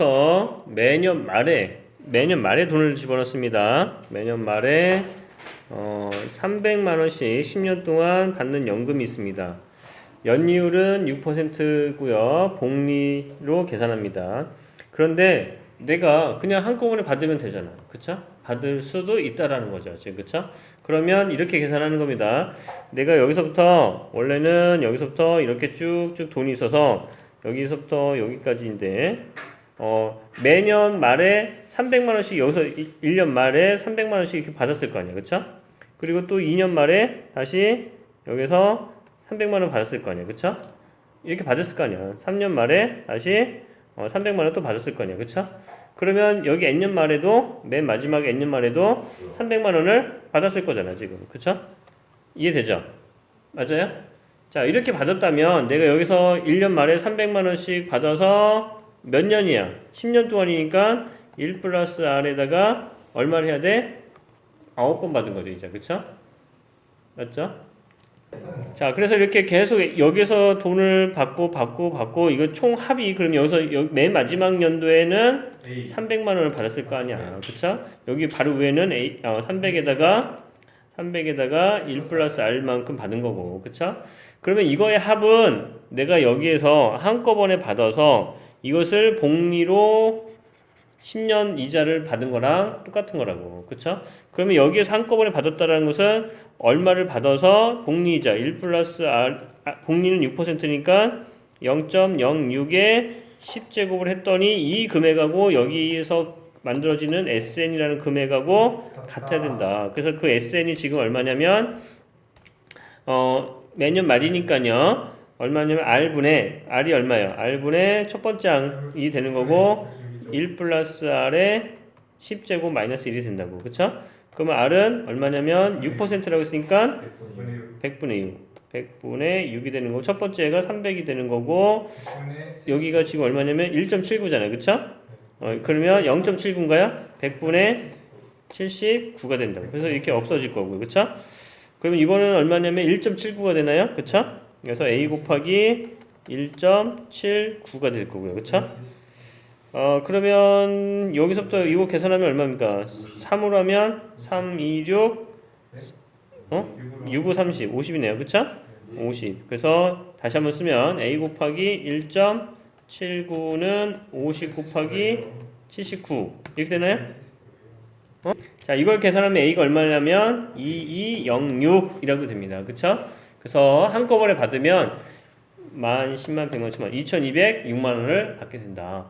여기서부터 매년 말에 매년 말에 돈을 집어넣습니다. 매년 말에 어, 300만 원씩 10년 동안 받는 연금이 있습니다. 연이율은 6%고요. 복리로 계산합니다. 그런데 내가 그냥 한꺼번에 받으면 되잖아. 그쵸? 받을 수도 있다라는 거죠. 지금 그쵸? 그러면 이렇게 계산하는 겁니다. 내가 여기서부터 원래는 여기서부터 이렇게 쭉쭉 돈이 있어서 여기서부터 여기까지인데 어, 매년 말에 300만 원씩 여기서 1년 말에 300만 원씩 이렇게 받았을 거 아니야. 그쵸? 그리고 또 2년 말에 다시 여기서 300만 원 받았을 거 아니야. 그쵸? 이렇게 받았을 거 아니야. 3년 말에 다시 어, 300만 원 또 받았을 거 아니야. 그쵸? 그러면 여기 N년 말에도 맨 마지막에 N년 말에도 300만 원을 받았을 거잖아, 지금. 그쵸? 이해되죠? 맞아요? 자, 이렇게 받았다면 내가 여기서 1년 말에 300만 원씩 받아서 몇 년이야? 10년 동안이니까 1 플러스 R에다가 얼마를 해야 돼? 9번 받은 거죠, 이제. 그쵸? 맞죠? 자, 그래서 이렇게 계속 여기서 돈을 받고 받고 받고 이거 총 합이 그럼 여기서 여- 맨 마지막 연도에는 300만 원을 받았을 거 아니야. 그쵸? 여기 바로 위에는 A, 어, 300에다가 300에다가 1 플러스 R만큼 받은 거고. 그쵸? 그러면 이거의 합은 내가 여기에서 한꺼번에 받아서 이것을 복리로 10년 이자를 받은 거랑 똑같은 거라고. 그쵸? 그러면 여기에서 한꺼번에 받았다라는 것은 얼마를 받아서 복리이자 1 플러스 R, 아, 복리는 6%니까 0.06에 10제곱을 했더니 이 금액하고 여기에서 만들어지는 SN이라는 금액하고 같아야 된다. 그래서 그 SN이 지금 얼마냐면 어 매년 말이니까요. 얼마냐면 R분의 R이 얼마예요? R분의 첫 번째 항이 되는 거고 1 플러스 R에 10제곱 마이너스 1이 된다고. 그쵸? 그러면 R은 얼마냐면 6%라고 했으니까 100분의 6. 100분의 6이 되는 거고 첫 번째가 300이 되는 거고 여기가 지금 얼마냐면 1.79잖아요. 그쵸? 어, 그러면 0.79인가요? 100분의 79가 된다고. 그래서 이렇게 없어질 거고요. 그쵸? 그러면 이거는 얼마냐면 1.79가 되나요? 그쵸? 그래서 A 곱하기 1.79가 될 거고요. 그쵸? 어, 그러면 여기서부터 이거 계산하면 얼마입니까? 3으로 하면 3, 2, 6, 어? 6, 5, 30, 50이네요. 그쵸? 50. 그래서 다시 한번 쓰면 A 곱하기 1.79는 50 곱하기 79. 이렇게 되나요? 어? 자, 이걸 계산하면 A가 얼마냐면 2206이라고 됩니다. 그쵸? 그래서 한꺼번에 받으면 만, 10만, 100만, 1000만, 2206만 원을 받게 된다.